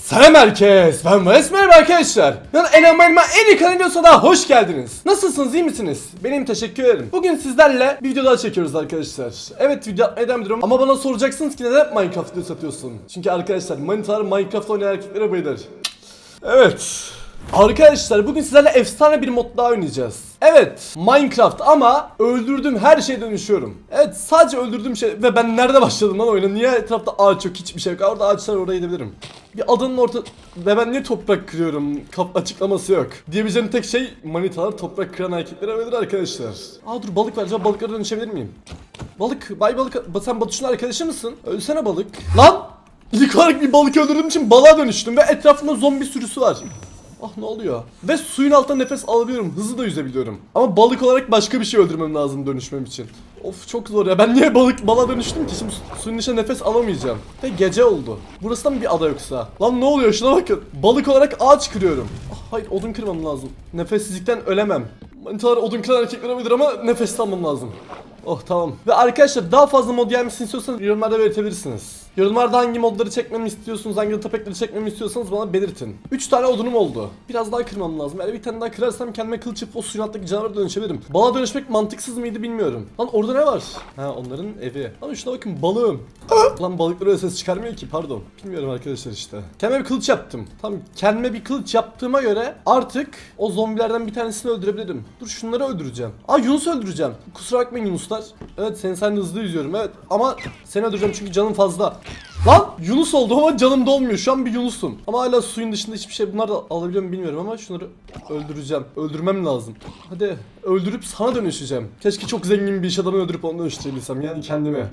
Selam herkes, ben Vales merhaba arkadaşlar. Ben en iyi kanalına da hoş geldiniz. Nasılsınız, iyi misiniz? Benim teşekkür ederim. Bugün sizlerle bir video daha çekiyoruz arkadaşlar. Evet video yapmaya devam ama bana soracaksınız ki neden Minecraft videosu satıyorsun? Çünkü arkadaşlar manitalar Minecraft oynayan erkeklere bayılır. Evet. Arkadaşlar bugün sizlerle efsane bir mod daha oynayacağız. Evet Minecraft ama öldürdüğüm her şeye dönüşüyorum. Evet sadece öldürdüğüm şey ve ben nerede başladım lan oyuna? Niye etrafta ağaç yok hiçbir şey yok. Orada ağaçlar oraya gidebilirim. Bir adanın orta... Ve ben niye toprak kırıyorum? Kap açıklaması yok. Diyebileceğim tek şey manitalar toprak kıran erkeklere verir arkadaşlar. Aa dur balık var. Acaba balıklara dönüşebilir miyim? Balık, bay balık. Ba- Sen Batuş'un arkadaşı mısın? Ölsene balık. Lan! İlk olarak bir balık öldürdüğüm için balığa dönüştüm ve etrafımda zombi sürüsü var. Ah ne oluyor? Ve suyun altında nefes alabiliyorum. Hızlı da yüzebiliyorum. Ama balık olarak başka bir şey öldürmem lazım dönüşmem için. Of çok zor ya. Ben niye balık balığa dönüştüm ki? Şimdi su- suyun içinde nefes alamayacağım. Ve gece oldu. Burası da mı bir ada yoksa? Lan ne oluyor? Şuna bakın. Balık olarak ağaç kırıyorum. Ah, hayır odun kırmam lazım. Nefessizlikten ölemem. Manitalar odun kıran erkekler olabilir ama nefes almam lazım. Oh tamam. Ve arkadaşlar daha fazla mod gelmesini istiyorsanız yorumlarda belirtebilirsiniz. Yorumlarda hangi modları çekmemi istiyorsunuz, hangi tapekleri çekmemi istiyorsanız bana belirtin. 3 tane odunum oldu. Biraz daha kırmam lazım. Eğer bir tane daha kırarsam kendime kılıç yapıp o suyun alttaki canavara dönüşebilirim. Balığa dönüşmek mantıksız mıydı bilmiyorum. Lan orada ne var? Ha onların evi. Lan şuna bakın balığım. Lan balıklar öyle ses çıkarmıyor ki pardon. Bilmiyorum arkadaşlar işte. Kendime bir kılıç yaptım. Tamam kendime bir kılıç yaptığıma göre artık o zombilerden bir tanesini öldürebilirim. Dur şunları öldüreceğim. Aa Yunus öldüreceğim. Kusura bakmayın Yunuslar. Evet seni sen hızlı yüzüyorum evet. Ama seni öldüreceğim çünkü canım fazla. Lan Yunus oldu ama canım dolmuyor. Şu an bir Yunus'um. Ama hala suyun dışında hiçbir şey bunlar da alabiliyor mu bilmiyorum ama şunları öldüreceğim. Öldürmem lazım. Hadi öldürüp sana dönüşeceğim. Keşke çok zengin bir iş adamı öldürüp onu dönüştürebilsem yani kendime.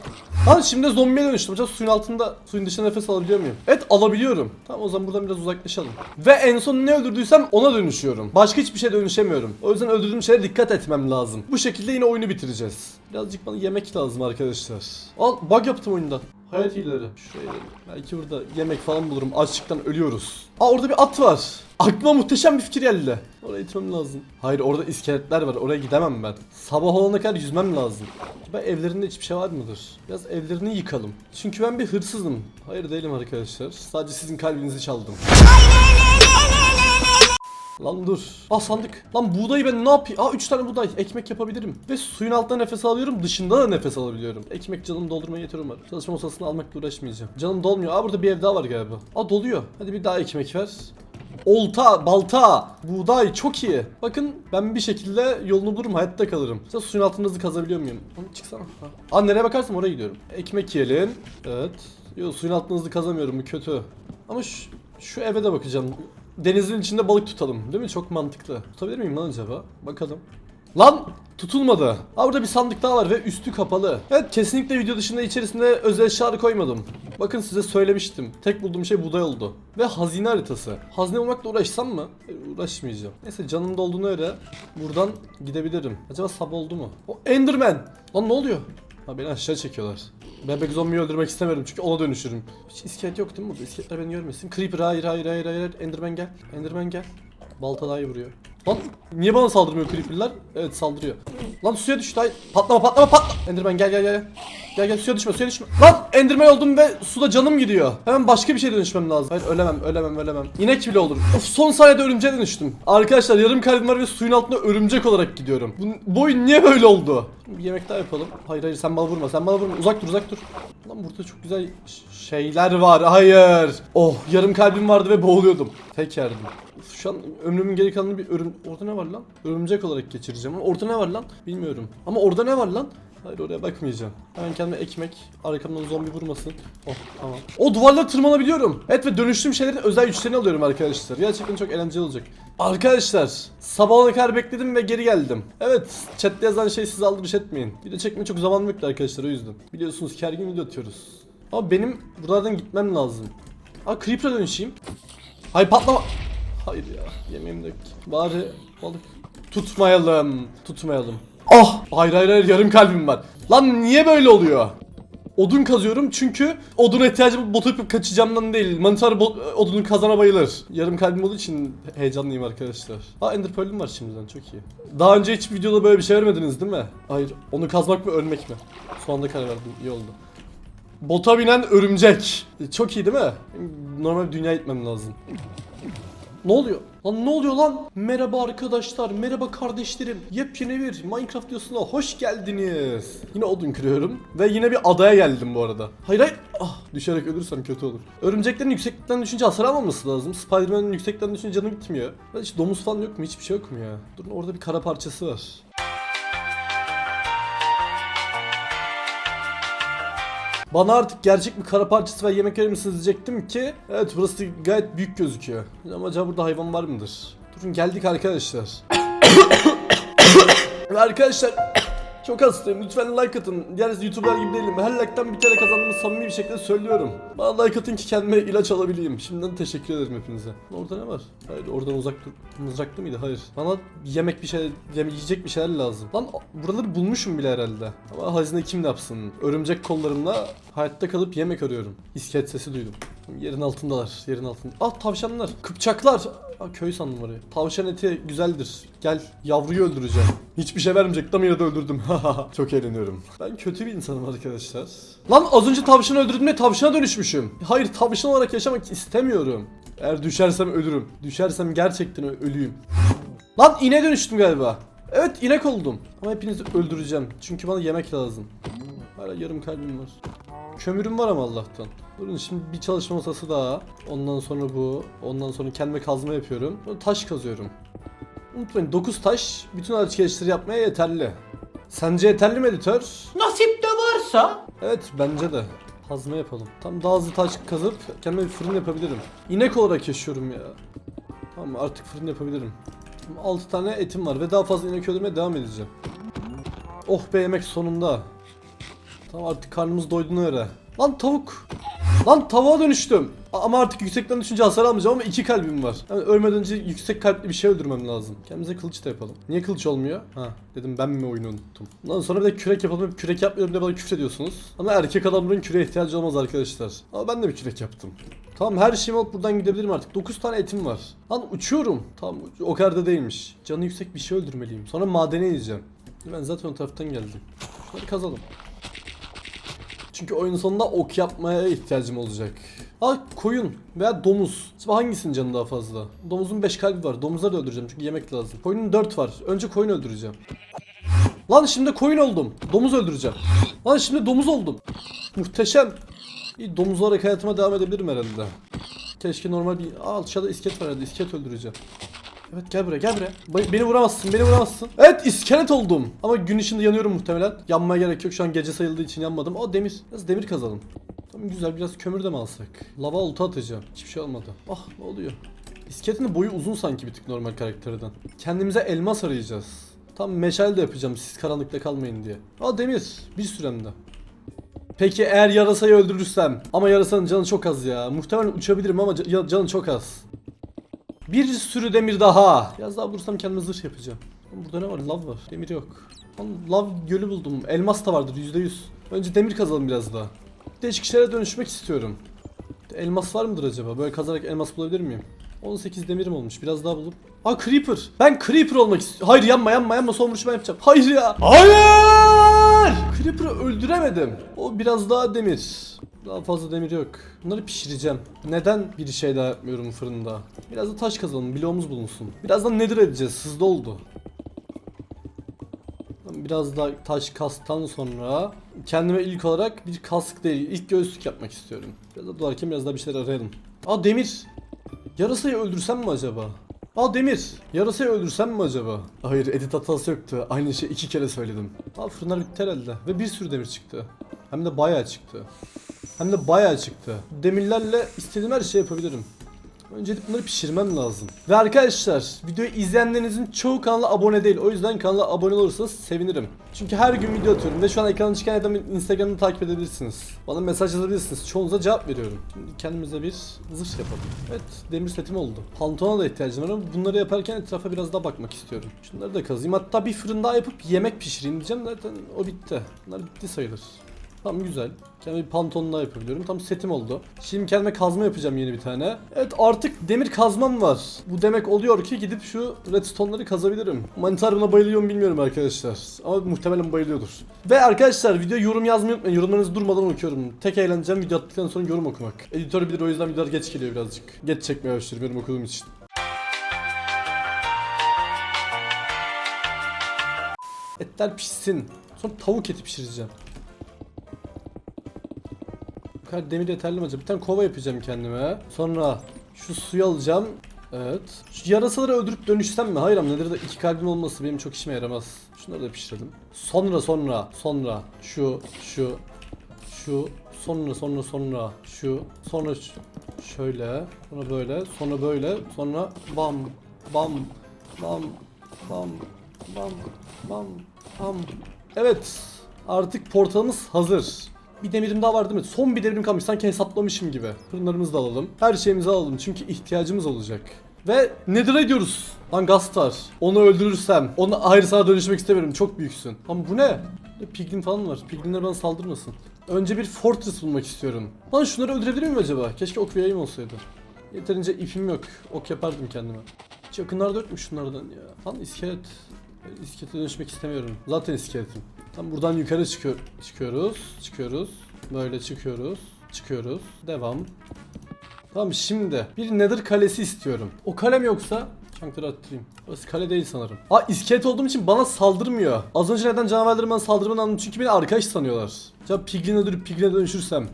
Lan şimdi zombiye dönüştüm. Acaba suyun altında suyun dışında nefes alabiliyor muyum? Evet alabiliyorum. Tamam o zaman buradan biraz uzaklaşalım. Ve en son ne öldürdüysem ona dönüşüyorum. Başka hiçbir şeye dönüşemiyorum. O yüzden öldürdüğüm şeye dikkat etmem lazım. Bu şekilde yine oyunu bitireceğiz. Birazcık bana yemek lazım arkadaşlar. Al bug yaptım oyunda. Hayat iyileri. Gidelim. Belki burada yemek falan bulurum. Açlıktan ölüyoruz. Aa orada bir at var. Aklıma muhteşem bir fikir geldi. Oraya gitmem lazım. Hayır orada iskeletler var. Oraya gidemem ben. Sabah olana kadar yüzmem lazım. Ben evlerinde hiçbir şey var mıdır? Biraz evlerini yıkalım. Çünkü ben bir hırsızım. Hayır değilim arkadaşlar. Sadece sizin kalbinizi çaldım. Lan dur. Aa sandık. Lan buğdayı ben ne yapayım? Aa 3 tane buğday. Ekmek yapabilirim. Ve suyun altında nefes alıyorum. Dışında da nefes alabiliyorum. Ekmek canım doldurmaya yeter umarım. Çalışma masasını almakla uğraşmayacağım. Canım dolmuyor. Aa burada bir ev daha var galiba. Aa doluyor. Hadi bir daha ekmek ver. Olta, balta, buğday çok iyi. Bakın ben bir şekilde yolunu bulurum hayatta kalırım. Mesela suyun altında hızlı kazabiliyor muyum? Oğlum çıksana. Ha. Aa nereye bakarsam oraya gidiyorum. Ekmek yiyelim. Evet. Yok suyun altında hızlı kazamıyorum bu kötü. Ama şu, şu eve de bakacağım. Denizin içinde balık tutalım. Değil mi? Çok mantıklı. Tutabilir miyim lan acaba? Bakalım. Lan tutulmadı. Ha burada bir sandık daha var ve üstü kapalı. Evet kesinlikle video dışında içerisinde özel eşyaları koymadım. Bakın size söylemiştim. Tek bulduğum şey buğday oldu. Ve hazine haritası. Hazine bulmakla uğraşsam mı? Hayır, uğraşmayacağım. Neyse canım dolduğuna göre buradan gidebilirim. Acaba sabah oldu mu? O Enderman. Lan ne oluyor? Ha beni aşağı çekiyorlar. Bebek zombiyi öldürmek istemiyorum çünkü ona dönüşürüm. Hiç iskelet yok değil mi burada? İskeletler beni görmesin. Creeper hayır hayır hayır hayır. Enderman gel. Enderman gel. Balta daha iyi vuruyor. Lan niye bana saldırmıyor creeper'lar? Evet saldırıyor. Lan suya düştü. Hayır. Patlama patlama patla. Enderman gel gel gel. Gel gel suya düşme suya düşme. Lan Enderman oldum ve suda canım gidiyor. Hemen başka bir şeye dönüşmem lazım. Hayır ölemem ölemem ölemem. İnek bile olur. Of son saniyede örümceğe dönüştüm. Arkadaşlar yarım kalbim var ve suyun altında örümcek olarak gidiyorum. Bu, bu oyun niye böyle oldu? Bir yemek daha yapalım. Hayır hayır sen bana vurma sen bana vurma. Uzak dur uzak dur. Lan burada çok güzel şeyler var. Hayır. Oh yarım kalbim vardı ve boğuluyordum. Tek yerdim. Şu an ömrümün geri kalanını bir örüm... Orada ne var lan? Örümcek olarak geçireceğim ama orada ne var lan? Bilmiyorum. Ama orada ne var lan? Hayır oraya bakmayacağım. Hemen kendime ekmek. Arkamdan zombi vurmasın. Oh tamam. O duvarlara tırmanabiliyorum. Evet ve dönüştüğüm şeylerin özel güçlerini alıyorum arkadaşlar. Gerçekten çok eğlenceli olacak. Arkadaşlar sabahına kadar bekledim ve geri geldim. Evet chatte yazan şey size aldırış etmeyin. Video çekmeye çok zamanım yoktu arkadaşlar o yüzden. Biliyorsunuz gün video atıyoruz. Ama benim buralardan gitmem lazım. Aa Creeper'a dönüşeyim. Hayır patlama. Hayır ya yemeğim de. Bari balık. Tutmayalım. Tutmayalım. Ah! Hayır hayır hayır yarım kalbim var. Lan niye böyle oluyor? Odun kazıyorum çünkü oduna ihtiyacım bot yapıp kaçacağımdan değil. Mantar bot, odunu kazana bayılır. Yarım kalbim olduğu için heyecanlıyım arkadaşlar. Aa Ender Pearl'üm var şimdiden çok iyi. Daha önce hiç videoda böyle bir şey vermediniz değil mi? Hayır onu kazmak mı ölmek mi? Şu anda karar verdim iyi oldu. Bota binen örümcek. E, Çok iyi değil mi? Normal dünya gitmem lazım. Ne oluyor? Lan ne oluyor lan? Merhaba arkadaşlar, merhaba kardeşlerim. Yepyeni bir Minecraft videosuna hoş geldiniz. Yine odun kırıyorum ve yine bir adaya geldim bu arada. Hayır hayır. Ah, düşerek ölürsem kötü olur. Örümceklerin yükseklikten düşünce hasar almaması lazım. Spiderman'in düşünce canı bitmiyor. Ya hiç domuz falan yok mu? Hiçbir şey yok mu ya? Durun orada bir kara parçası var. Bana artık gerçek bir kara parçası ve yemek verir misiniz diyecektim ki Evet burası gayet büyük gözüküyor Ama acaba burada hayvan var mıdır? Durun geldik arkadaşlar arkadaşlar çok hastayım. Lütfen like atın. Diğer youtuber gibi değilim. Her like'tan bir kere kazandığımı samimi bir şekilde söylüyorum. Bana like atın ki kendime ilaç alabileyim. Şimdiden teşekkür ederim hepinize. Orada ne var? Hayır oradan uzak dur Mızraklı mıydı? Hayır. Bana yemek bir şey yeme yiyecek bir şeyler lazım. Lan buraları bulmuşum bile herhalde. Ama hazine kim yapsın? Örümcek kollarımla hayatta kalıp yemek arıyorum. İskelet sesi duydum. Yerin altındalar yerin altında Ah tavşanlar. Kıpçaklar Aa, köy sandım orayı. Tavşan eti güzeldir. Gel yavruyu öldüreceğim. Hiçbir şey vermeyecek tam yine de öldürdüm. Çok eğleniyorum. Ben kötü bir insanım arkadaşlar. Lan az önce tavşanı öldürdüm ve tavşana dönüşmüşüm. Hayır tavşan olarak yaşamak istemiyorum. Eğer düşersem ölürüm. Düşersem gerçekten ölüyüm. Lan ineğe dönüştüm galiba. Evet inek oldum. Ama hepinizi öldüreceğim. Çünkü bana yemek lazım. Hala yarım kalbim var. Kömürüm var ama Allah'tan. Durun şimdi bir çalışma masası daha. Ondan sonra bu. Ondan sonra kendime kazma yapıyorum. Sonra taş kazıyorum. Unutmayın 9 taş bütün araç gereçleri yapmaya yeterli. Sence yeterli mi editör? Nasip de varsa Evet bence de. Kazma yapalım. Tam daha hızlı taş kazıp kendime bir fırın yapabilirim. İnek olarak yaşıyorum ya. Tamam artık fırın yapabilirim. 6 tane etim var ve daha fazla inek öldürmeye devam edeceğim. Oh be yemek sonunda. Tamam artık karnımız doyduğuna göre. Lan tavuk. Lan tavuğa dönüştüm. Ama artık yüksekten düşünce hasar almayacağım ama iki kalbim var. Yani ölmeden önce yüksek kalpli bir şey öldürmem lazım. Kendimize kılıç da yapalım. Niye kılıç olmuyor? Ha dedim ben mi oyunu unuttum. Ondan sonra bir de kürek yapalım. Kürek yapmıyorum diye bana küfür ediyorsunuz. Ama erkek adamların küreğe ihtiyacı olmaz arkadaşlar. Ama ben de bir kürek yaptım. Tamam her şeyimi alıp buradan gidebilirim artık. 9 tane etim var. Lan uçuyorum. Tamam o kadar da değilmiş. Canı yüksek bir şey öldürmeliyim. Sonra madene ineceğim. Ben zaten o taraftan geldim. Hadi kazalım. Çünkü oyunun sonunda ok yapmaya ihtiyacım olacak. Aa koyun veya domuz. Acaba hangisinin canı daha fazla? Domuzun 5 kalbi var. Domuzları da öldüreceğim çünkü yemek lazım. Koyunun 4 var. Önce koyun öldüreceğim. Lan şimdi koyun oldum. Domuz öldüreceğim. Lan şimdi domuz oldum. Muhteşem. İyi domuz olarak hayatıma devam edebilirim herhalde. Keşke normal bir... Aa aşağıda iskelet var herhalde. İskelet öldüreceğim. Evet gel buraya gel buraya. Beni vuramazsın beni vuramazsın. Evet iskelet oldum. Ama gün içinde yanıyorum muhtemelen. Yanmaya gerek yok şu an gece sayıldığı için yanmadım. O demir. Biraz demir kazalım. Tamam güzel biraz kömür de mi alsak? Lava olta atacağım. Hiçbir şey olmadı. Ah ne oluyor? İskeletin boyu uzun sanki bir tık normal karakterden. Kendimize elmas arayacağız. Tam meşale de yapacağım siz karanlıkta kalmayın diye. Aa demir. Bir süremde. Peki eğer yarasayı öldürürsem ama yarasanın canı çok az ya. Muhtemelen uçabilirim ama canı çok az. Bir sürü demir daha. Biraz daha bulursam kendime zırh yapacağım. Burada ne var? Lav var. Demir yok. Oğlum lav gölü buldum. Elmas da vardır %100. Önce demir kazalım biraz daha. Değişik şeylere dönüşmek istiyorum. Elmas var mıdır acaba? Böyle kazarak elmas bulabilir miyim? 18 demirim olmuş. Biraz daha bulup. Aa Creeper. Ben Creeper olmak istiyorum. Hayır yanma yanma yanma son vuruşu ben yapacağım. Hayır ya. Hayır. Creeper'ı öldüremedim. O biraz daha demir. Daha fazla demir yok. Bunları pişireceğim. Neden bir şey daha yapmıyorum fırında? Biraz da taş kazalım. Bloğumuz bulunsun. Birazdan nedir edeceğiz? Hızlı oldu. Biraz daha taş kastan sonra kendime ilk olarak bir kask değil, ilk göğüslük yapmak istiyorum. Biraz da dolarken biraz daha bir şeyler arayalım. Aa demir. Yarasayı öldürsem mi acaba? Aa demir. Yarasayı öldürsem mi acaba? Hayır edit hatası yoktu. Aynı şeyi iki kere söyledim. Aa fırınlar bitti herhalde. Ve bir sürü demir çıktı. Hem de bayağı çıktı. Hem de bayağı çıktı. Demirlerle istediğim her şeyi yapabilirim. Öncelikle bunları pişirmem lazım. Ve arkadaşlar videoyu izleyenlerinizin çoğu kanala abone değil. O yüzden kanala abone olursanız sevinirim. Çünkü her gün video atıyorum ve şu an ekrana çıkan adamın Instagram'ını takip edebilirsiniz. Bana mesaj yazabilirsiniz. Çoğunuza cevap veriyorum. Şimdi kendimize bir zırh yapalım. Evet demir setim oldu. Pantolona da ihtiyacım var ama bunları yaparken etrafa biraz daha bakmak istiyorum. Şunları da kazıyım. Hatta bir fırın daha yapıp yemek pişireyim diyeceğim. Zaten o bitti. Bunlar bitti sayılır. Tamam güzel. Kendime bir pantolon yapabiliyorum. Tam setim oldu. Şimdi kendime kazma yapacağım yeni bir tane. Evet artık demir kazmam var. Bu demek oluyor ki gidip şu redstone'ları kazabilirim. Mantar buna bayılıyor mu bilmiyorum arkadaşlar. Ama muhtemelen bayılıyordur. Ve arkadaşlar video yorum yazmayı unutmayın. Yorumlarınızı durmadan okuyorum. Tek eğlencem video attıktan sonra yorum okumak. Editör bilir o yüzden videolar geç geliyor birazcık. Geç çekmeye başlıyorum yorum okuduğum için. Etler pişsin. Sonra tavuk eti pişireceğim. Kadar demir yeterli mi acaba? Bir tane kova yapacağım kendime. Sonra şu suyu alacağım. Evet. Şu yarasaları öldürüp dönüşsem mi? Hayır ama nedir de iki kalbim olması benim çok işime yaramaz. Şunları da pişirelim. Sonra sonra sonra şu şu şu sonra sonra sonra şu sonra şöyle sonra böyle sonra böyle sonra bam bam bam bam bam bam bam Evet artık portalımız hazır. Bir demirim daha var değil mi? Son bir demirim kalmış sanki hesaplamışım gibi. Fırınlarımızı da alalım. Her şeyimizi alalım çünkü ihtiyacımız olacak. Ve nedir ediyoruz? Lan Gastar. Onu öldürürsem, onu ayrı sana dönüşmek istemiyorum. Çok büyüksün. Ama bu ne? Piglin falan var. Piglinler bana saldırmasın. Önce bir fortress bulmak istiyorum. Lan şunları öldürebilir miyim acaba? Keşke ok yayım olsaydı. Yeterince ipim yok. Ok yapardım kendime. Hiç yakınlarda yokmuş şunlardan ya. Lan iskelet. İskelete dönüşmek istemiyorum. Zaten iskeletim. Tam buradan yukarı çıkıyor, çıkıyoruz. Çıkıyoruz. Böyle çıkıyoruz. Çıkıyoruz. Devam. Tamam şimdi bir nether kalesi istiyorum. O kalem yoksa çankları attırayım. Burası kale değil sanırım. Aa iskelet olduğum için bana saldırmıyor. Az önce neden canavarların bana saldırmanı anladım çünkü beni arkadaş sanıyorlar. Acaba piglin öldürüp pigline dönüşürsem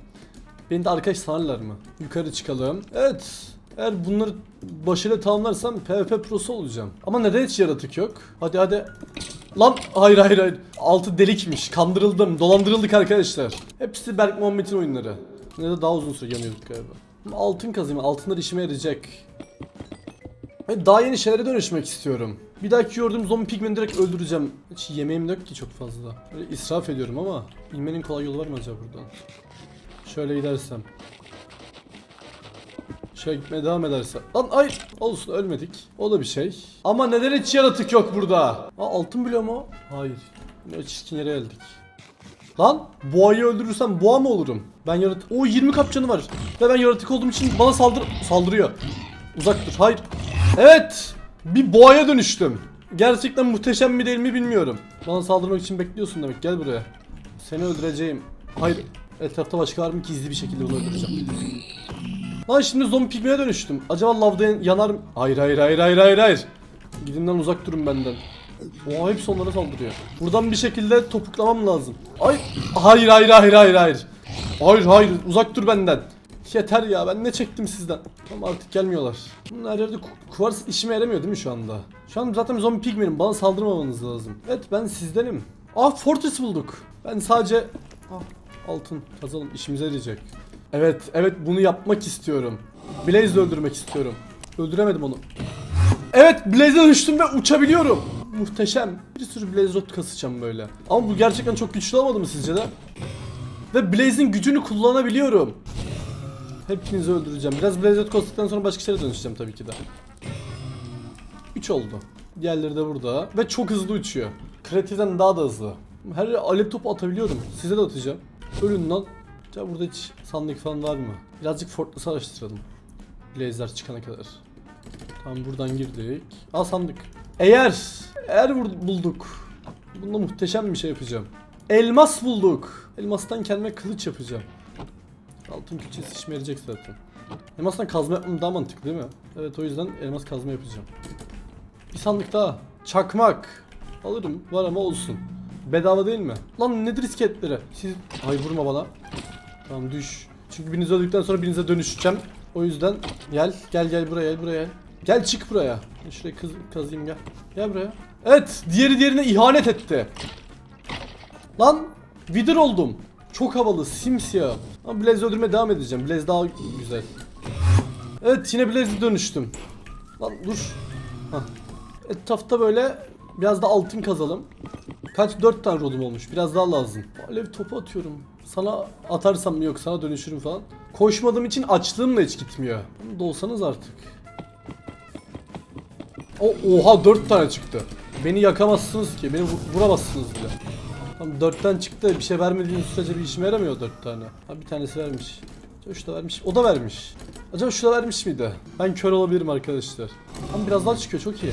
beni de arkadaş sanarlar mı? Yukarı çıkalım. Evet. Eğer bunları başarıyla tamamlarsam PvP prosu olacağım. Ama neden hiç yaratık yok? Hadi hadi. Lan hayır hayır hayır. Altı delikmiş. Kandırıldım. Dolandırıldık arkadaşlar. Hepsi Berk Muhammed'in oyunları. Ne de daha uzun süre yanıyorduk galiba. Altın kazayım. Altınlar işime yarayacak. Ve daha yeni şeylere dönüşmek istiyorum. Bir dahaki gördüğüm zombi pigmeni direkt öldüreceğim. Hiç yemeğim yok ki çok fazla. Böyle israf ediyorum ama bilmenin kolay yolu var mı acaba buradan? Şöyle gidersem. Şöyle gitmeye devam ederse. Lan ay olsun ölmedik. O da bir şey. Ama neden hiç yaratık yok burada? Aa altın bloğu mu? Hayır. Yine çirkin yere geldik. Lan boğayı öldürürsem boğa mı olurum? Ben yaratık... O 20 kap canı var. Ve ben yaratık olduğum için bana saldır... Saldırıyor. Uzak dur. Hayır. Evet. Bir boğaya dönüştüm. Gerçekten muhteşem mi değil mi bilmiyorum. Bana saldırmak için bekliyorsun demek. Gel buraya. Seni öldüreceğim. Hayır. Etrafta başka var mı gizli bir şekilde bunu öldüreceğim. Lan şimdi zombi pigmeye dönüştüm. Acaba lavda yanar mı? Hayır hayır hayır hayır hayır hayır. Gidimden uzak durun benden. Oha hepsi onlara saldırıyor. Buradan bir şekilde topuklamam lazım. Ay hayır hayır hayır hayır hayır. Hayır hayır uzak dur benden. Yeter ya ben ne çektim sizden. Tamam artık gelmiyorlar. Bunun her yerde ku- kuvars işime yaramıyor değil mi şu anda? Şu an zaten zombi pigmenim bana saldırmamanız lazım. Evet ben sizdenim. Ah fortress bulduk. Ben sadece... Ah altın kazalım işimize yarayacak. Evet evet bunu yapmak istiyorum. Blaze'le öldürmek istiyorum. Öldüremedim onu. Evet Blaze'e düştüm ve uçabiliyorum. Muhteşem. Bir sürü Blaze Rod kasacağım böyle. Ama bu gerçekten çok güçlü olmadı mı sizce de? Ve Blaze'in gücünü kullanabiliyorum. Hepinizi öldüreceğim. Biraz Blaze Rod kastıktan sonra başka şeylere dönüşeceğim tabii ki de. 3 oldu. Diğerleri de burada. Ve çok hızlı uçuyor. Kreatiften daha da hızlı. Her yere alev topu atabiliyorum. Size de atacağım. Ölün lan. Ya burada hiç sandık falan var mı? Birazcık Fortress'ı araştıralım. Blaze'ler çıkana kadar. Tamam buradan girdik. Al sandık. Eğer eğer bulduk. Bunda muhteşem bir şey yapacağım. Elmas bulduk. Elmastan kendime kılıç yapacağım. Altın külçesi işime yarayacak zaten. Elmastan kazma yapmam daha mantıklı değil mi? Evet o yüzden elmas kazma yapacağım. Bir sandık daha. Çakmak. Alırım. Var ama olsun. Bedava değil mi? Lan nedir iskeletleri? Siz... Ay vurma bana. Tamam düş. Çünkü biriniz öldükten sonra birinize dönüşeceğim. O yüzden gel gel gel buraya gel buraya. Gel çık buraya. Şuraya kız, kazayım gel. Gel buraya. Evet diğeri diğerine ihanet etti. Lan Wither oldum. Çok havalı simsiyah. Ama Blaze öldürmeye devam edeceğim. Blaze daha güzel. Evet yine Blaze'e dönüştüm. Lan dur. Hah. Etrafta böyle biraz da altın kazalım. Kaç? 4 tane rodum olmuş. Biraz daha lazım. Alev topu atıyorum. Sana atarsam yok sana dönüşürüm falan. Koşmadığım için açlığım da hiç gitmiyor. Dolsanız artık. O oha 4 tane çıktı. Beni yakamazsınız ki. Beni vu- vuramazsınız bile. Tamam 4'ten çıktı. Bir şey vermediğin sürece bir işime yaramıyor 4 tane. Ha bir tanesi vermiş. Şu da vermiş. O da vermiş. Acaba şu da vermiş miydi? Ben kör olabilirim arkadaşlar. Ama biraz daha çıkıyor çok iyi.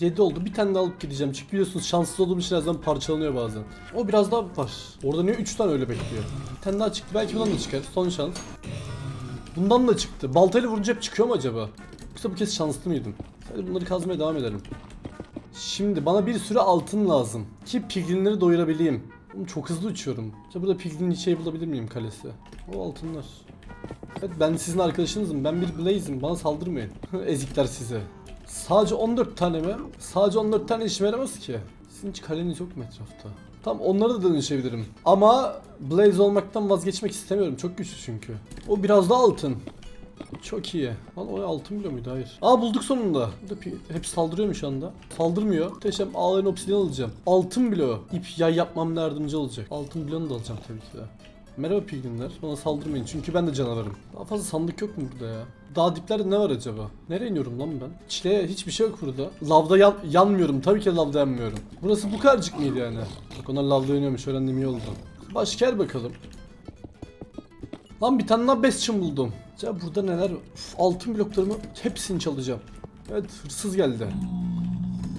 7 oldu. Bir tane daha alıp gideceğim. Çünkü biliyorsunuz şanssız olduğum için zaman parçalanıyor bazen. O biraz daha var. Orada niye 3 tane öyle bekliyor? Bir tane daha çıktı. Belki bundan da çıkar. Son şans. Bundan da çıktı. Baltayla vurunca hep çıkıyor mu acaba? Yoksa bu kez şanslı mıydım? Hadi bunları kazmaya devam edelim. Şimdi bana bir sürü altın lazım. Ki piglinleri doyurabileyim. Çok hızlı uçuyorum. İşte burada piglin şey bulabilir miyim kalesi? O altınlar. Evet ben sizin arkadaşınızım. Ben bir Blaze'im. Bana saldırmayın. Ezikler size. Sadece 14 tane mi? Sadece 14 tane işime yaramaz ki. Sizin hiç kaleniz yok mu etrafta? Tam onlara da dönüşebilirim. Ama Blaze olmaktan vazgeçmek istemiyorum. Çok güçlü çünkü. O biraz daha altın. Çok iyi. Lan o altın bile muydu? Hayır. Aa bulduk sonunda. Da hep saldırıyor mu şu anda? Saldırmıyor. Muhteşem ağların obsidian alacağım. Altın bile o. İp yay yapmamda yardımcı olacak. Altın bloğunu da alacağım tabii ki de. Merhaba pilgrimler. Bana saldırmayın çünkü ben de canavarım. Daha fazla sandık yok mu burada ya? Daha diplerde ne var acaba? Nereye iniyorum lan ben? Çileğe hiçbir şey yok burada. Lavda yan- yanmıyorum. Tabii ki lavda yanmıyorum. Burası bu kadarcık mıydı yani? Bak onlar lavda yanıyormuş. Öğrendim iyi oldu. Başka yer bakalım. Lan bir tane daha bastion buldum. Ya burada neler? Uf, altın bloklarımı hepsini çalacağım. Evet hırsız geldi.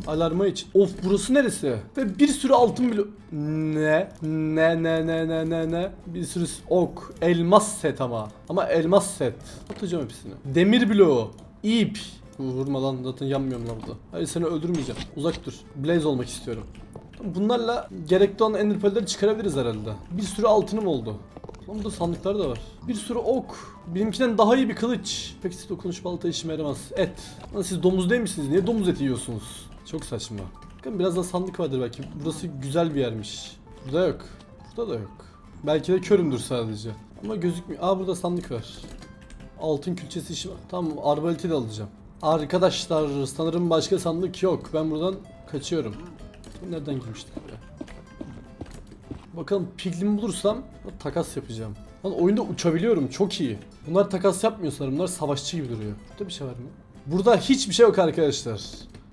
Alarma iç. Of burası neresi? Ve bir sürü altın blok... Ne? Ne ne ne ne ne ne? Bir sürü ok. Elmas set ama. Ama elmas set. Atacağım hepsini. Demir bloğu. İp. Vurma lan zaten yanmıyorum lan burada. Hayır seni öldürmeyeceğim. Uzak dur. Blaze olmak istiyorum. Bunlarla gerekli olan ender çıkarabiliriz herhalde. Bir sürü altınım oldu. Lan burada sandıklar da var. Bir sürü ok. Benimkinden daha iyi bir kılıç. Peki siz dokunuş balta işime yaramaz. Et. Lan siz domuz değil misiniz? Niye domuz eti yiyorsunuz? Çok saçma. Bakın biraz da sandık vardır belki. Burası güzel bir yermiş. Burada yok. Burada da yok. Belki de körümdür sadece. Ama gözükmüyor. Aa burada sandık var. Altın külçesi işi var. Tamam arbaleti de alacağım. Arkadaşlar sanırım başka sandık yok. Ben buradan kaçıyorum. Nereden girmiştik buraya? Bakalım piglin bulursam takas yapacağım. Lan oyunda uçabiliyorum çok iyi. Bunlar takas yapmıyor sanırım. Bunlar savaşçı gibi duruyor. Burada bir şey var mı? Burada hiçbir şey yok arkadaşlar.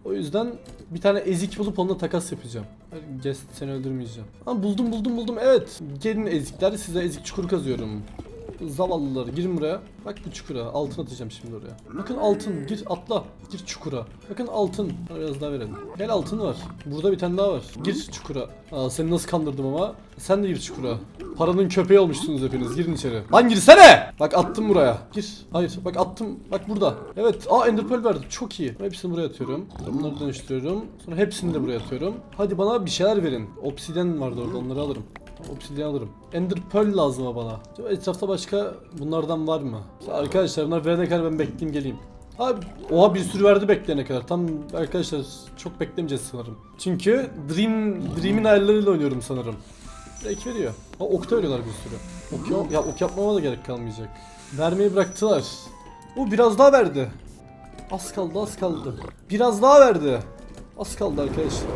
O yüzden bir tane ezik bulup onunla takas yapacağım. Guest seni öldürmeyeceğim. Ha buldum buldum buldum evet. Gelin ezikler size ezik çukuru kazıyorum. Zavallılar girin buraya. Bak bu çukura. Altın atacağım şimdi oraya. Bakın altın. Gir atla. Gir çukura. Bakın altın. Biraz daha verelim. Gel altın var. Burada bir tane daha var. Gir çukura. Aa, seni nasıl kandırdım ama. Sen de gir çukura. Paranın köpeği olmuşsunuz hepiniz. Girin içeri. Lan girsene. Bak attım buraya. Gir. Hayır bak attım. Bak burada. Evet. Aa ender pearl verdim. Çok iyi. Hepsini buraya atıyorum. Bunları dönüştürüyorum. Sonra hepsini de buraya atıyorum. Hadi bana bir şeyler verin. Obsidian vardı orada. Onları alırım. Obsidian alırım. Ender Pearl lazım bana. Etrafta başka bunlardan var mı? Arkadaşlar bunlar verene kadar ben bekleyeyim geleyim. Abi oha bir sürü verdi bekleyene kadar. Tam arkadaşlar çok beklemeyeceğiz sanırım. Çünkü Dream Dream'in ayarlarıyla oynuyorum sanırım. Direkt veriyor. Ha ok da veriyorlar bir sürü. Ok, ya, ya ok yapmama da gerek kalmayacak. Vermeyi bıraktılar. O biraz daha verdi. Az kaldı az kaldı. Biraz daha verdi. Az kaldı arkadaşlar.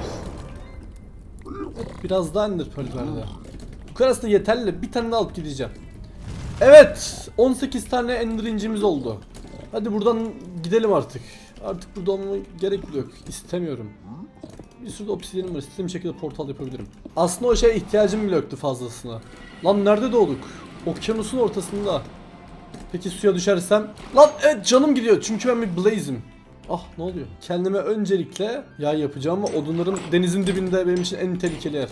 Biraz daha Ender Pearl verdi. Aslında yeterli. Bir tane alıp gideceğim. Evet. 18 tane Ender incimiz oldu. Hadi buradan gidelim artık. Artık burada olmama gerek yok. İstemiyorum. Bir sürü de obsidiyenim var. İstediğim şekilde portal yapabilirim. Aslında o şeye ihtiyacım bile yoktu fazlasına. Lan nerede doğduk? Okyanusun ortasında. Peki suya düşersem? Lan evet canım gidiyor çünkü ben bir blaze'im. Ah ne oluyor? Kendime öncelikle yay yapacağım ama odunların denizin dibinde benim için en tehlikeli yer.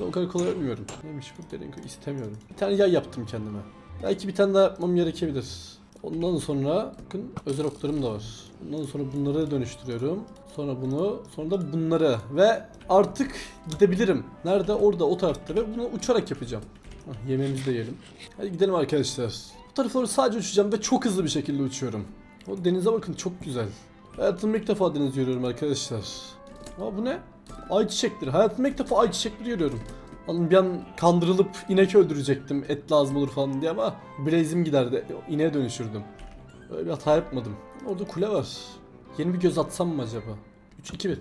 Da o kadar kolay ölmüyorum. Neymiş bu derin istemiyorum. Bir tane yay yaptım kendime. Belki bir tane daha yapmam gerekebilir. Ondan sonra bakın özel oklarım da var. Ondan sonra bunları dönüştürüyorum. Sonra bunu, sonra da bunları ve artık gidebilirim. Nerede? Orada, o tarafta ve bunu uçarak yapacağım. Hah, yemeğimizi de yiyelim. Hadi gidelim arkadaşlar. Bu tarafa doğru sadece uçacağım ve çok hızlı bir şekilde uçuyorum. O denize bakın çok güzel. Hayatımda ilk defa deniz görüyorum arkadaşlar. Aa bu ne? Ay çiçekleri. Hayatımda ilk defa ay çiçekleri görüyorum. Oğlum bir an kandırılıp inek öldürecektim et lazım olur falan diye ama Blaze'im giderdi. İneğe dönüşürdüm. Öyle bir hata yapmadım. Orada kule var. Yeni bir göz atsam mı acaba? 3 2 1.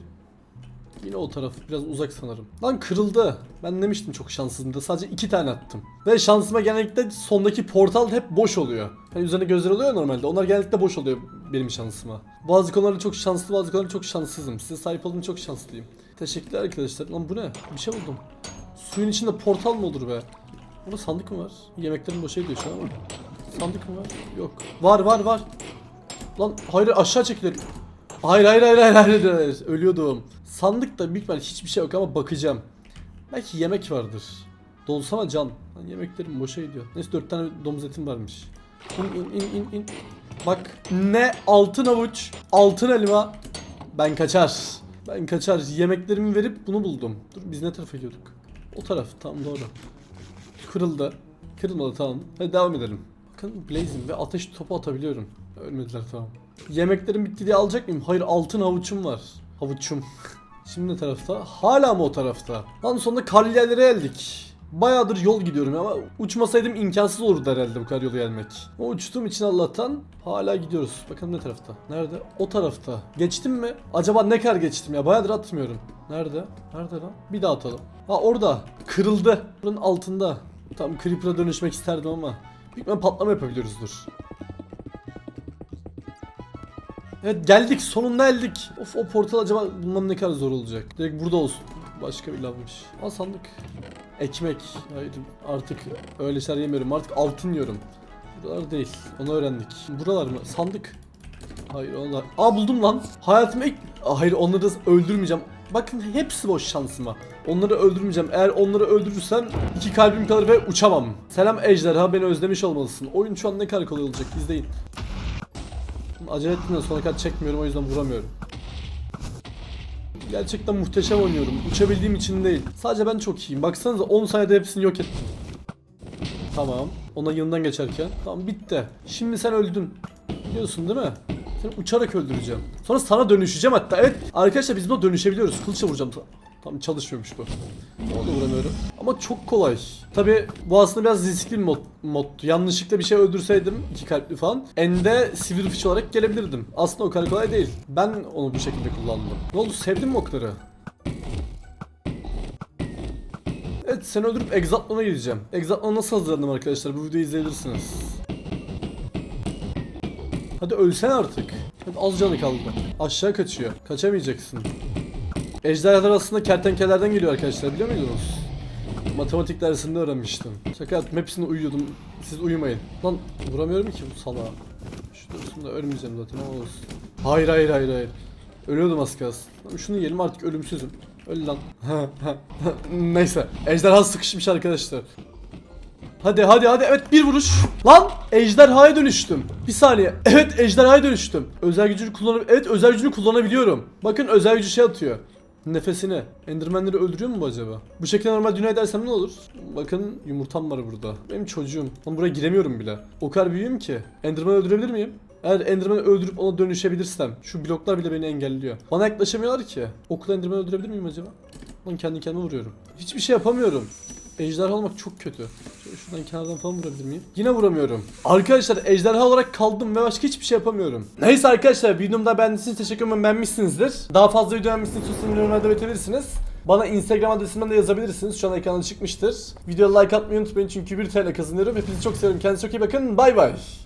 Yine o taraf biraz uzak sanırım. Lan kırıldı. Ben demiştim çok şanssızım da sadece iki tane attım. Ve şansıma genellikle sondaki portal hep boş oluyor. Hani üzerine gözler oluyor normalde. Onlar genellikle boş oluyor benim şansıma. Bazı konularda çok şanslı bazı konularda çok şanssızım. Size sahip olduğum çok şanslıyım. Teşekkürler arkadaşlar. Lan bu ne? Bir şey buldum. Suyun içinde portal mı olur be? Burada sandık mı var? Yemeklerim boşa gidiyor şu an ama. Sandık mı var? Yok. Var var var. Lan hayır aşağı çekilir. Hayır hayır hayır hayır hayır, hayır. Ölüyordum. Sandıkta büyük ihtimalle hiçbir şey yok ama bakacağım. Belki yemek vardır. Dolsana can. Lan yemeklerim boşa gidiyor. Neyse dört tane domuz etim varmış. İn in in in in. Bak ne altın avuç, altın elma. Ben kaçar. Ben kaçar. Yemeklerimi verip bunu buldum. Dur biz ne tarafa gidiyorduk? O taraf tam doğru. Kırıldı. Kırılmadı tamam. Hadi devam edelim. Bakın Blazing ve ateş topu atabiliyorum. Ölmediler tamam. Yemeklerim bitti diye alacak mıyım? Hayır altın havuçum var. Havuçum. Şimdi ne tarafta? Hala mı o tarafta? Lan sonunda karliyerlere geldik. Bayağıdır yol gidiyorum ama uçmasaydım imkansız olurdu herhalde bu kadar yolu gelmek. Ama uçtuğum için Allah'tan hala gidiyoruz. Bakalım ne tarafta? Nerede? O tarafta. Geçtim mi? Acaba ne kadar geçtim ya? Bayağıdır atmıyorum. Nerede? Nerede lan? Bir daha atalım. Ha orada. Kırıldı. Buranın altında. Tam Creeper'a dönüşmek isterdim ama. Büyük patlama yapabiliyoruzdur. Evet geldik sonunda geldik. Of o portal acaba bulmam ne kadar zor olacak. Direkt burada olsun. Başka bir lavmış. Al sandık. Ekmek. Artık öyle şeyler yemiyorum. Artık altın yiyorum. Buralar değil. Onu öğrendik. Buralar mı? Sandık. Hayır onlar. Aa buldum lan. Hayatımda ilk... Hayır onları öldürmeyeceğim. Bakın hepsi boş şansıma. Onları öldürmeyeceğim. Eğer onları öldürürsem iki kalbim kalır ve uçamam. Selam ejderha beni özlemiş olmalısın. Oyun şu an ne kadar kolay olacak izleyin. Acele ettim de sona kadar çekmiyorum o yüzden vuramıyorum. Gerçekten muhteşem oynuyorum. Uçabildiğim için değil. Sadece ben çok iyiyim. Baksanıza 10 saniyede hepsini yok ettim. Tamam. Ona yanından geçerken. Tamam bitti. Şimdi sen öldün. Biliyorsun değil mi? Seni uçarak öldüreceğim. Sonra sana dönüşeceğim hatta. Evet. Arkadaşlar biz buna dönüşebiliyoruz. Kılıçla vuracağım. Tam çalışmıyormuş bu. Ona da vuramıyorum. Ama çok kolay. Tabi bu aslında biraz riskli bir mod, moddu. Yanlışlıkla bir şey öldürseydim iki kalpli falan. Ende sivri fıç olarak gelebilirdim. Aslında o kadar kolay değil. Ben onu bu şekilde kullandım. Ne oldu sevdin mi okları? Evet seni öldürüp Exatlan'a gideceğim. Exatlan'a nasıl hazırlandım arkadaşlar bu videoyu izleyebilirsiniz. Hadi ölsen artık. Hadi az canı kaldı. Aşağı kaçıyor. Kaçamayacaksın. Ejderhalar aslında kertenkelelerden geliyor arkadaşlar biliyor muydunuz? Matematik dersinde öğrenmiştim. Şaka yaptım hepsini uyuyordum. Siz uyumayın. Lan vuramıyorum ki bu salağa. Şu dursun da ölmeyeceğim zaten ama olsun. Hayır hayır hayır hayır. Ölüyordum az kalsın. Lan şunu yiyelim artık ölümsüzüm. Öl lan. Neyse. Ejderha sıkışmış arkadaşlar. Hadi hadi hadi evet bir vuruş. Lan ejderhaya dönüştüm. Bir saniye. Evet ejderhaya dönüştüm. Özel gücünü kullanıp evet özel gücünü kullanabiliyorum. Bakın özel gücü şey atıyor. Nefesini. Endermenleri öldürüyor mu bu acaba? Bu şekilde normal dünya edersem ne olur? Bakın yumurtam var burada. Benim çocuğum. Lan buraya giremiyorum bile. O kadar büyüğüm ki. Enderman'ı öldürebilir miyim? Eğer Enderman'ı öldürüp ona dönüşebilirsem. Şu bloklar bile beni engelliyor. Bana yaklaşamıyorlar ki. Okula Enderman'ı öldürebilir miyim acaba? Lan kendi kendime vuruyorum. Hiçbir şey yapamıyorum. Ejderha olmak çok kötü. Şuradan kenardan falan vurabilir miyim? Yine vuramıyorum. Arkadaşlar ejderha olarak kaldım ve başka hiçbir şey yapamıyorum. Neyse arkadaşlar videomda beğendiyseniz teşekkür ederim beğenmişsinizdir. Daha fazla video beğenmişsiniz istiyorsanız yorumlarda belirtebilirsiniz. Bana Instagram adresimden de yazabilirsiniz. Şu an ekranda çıkmıştır. Videoya like atmayı unutmayın çünkü 1 TL kazanıyorum. Hepinizi çok seviyorum. Kendinize çok iyi bakın. Bay bay.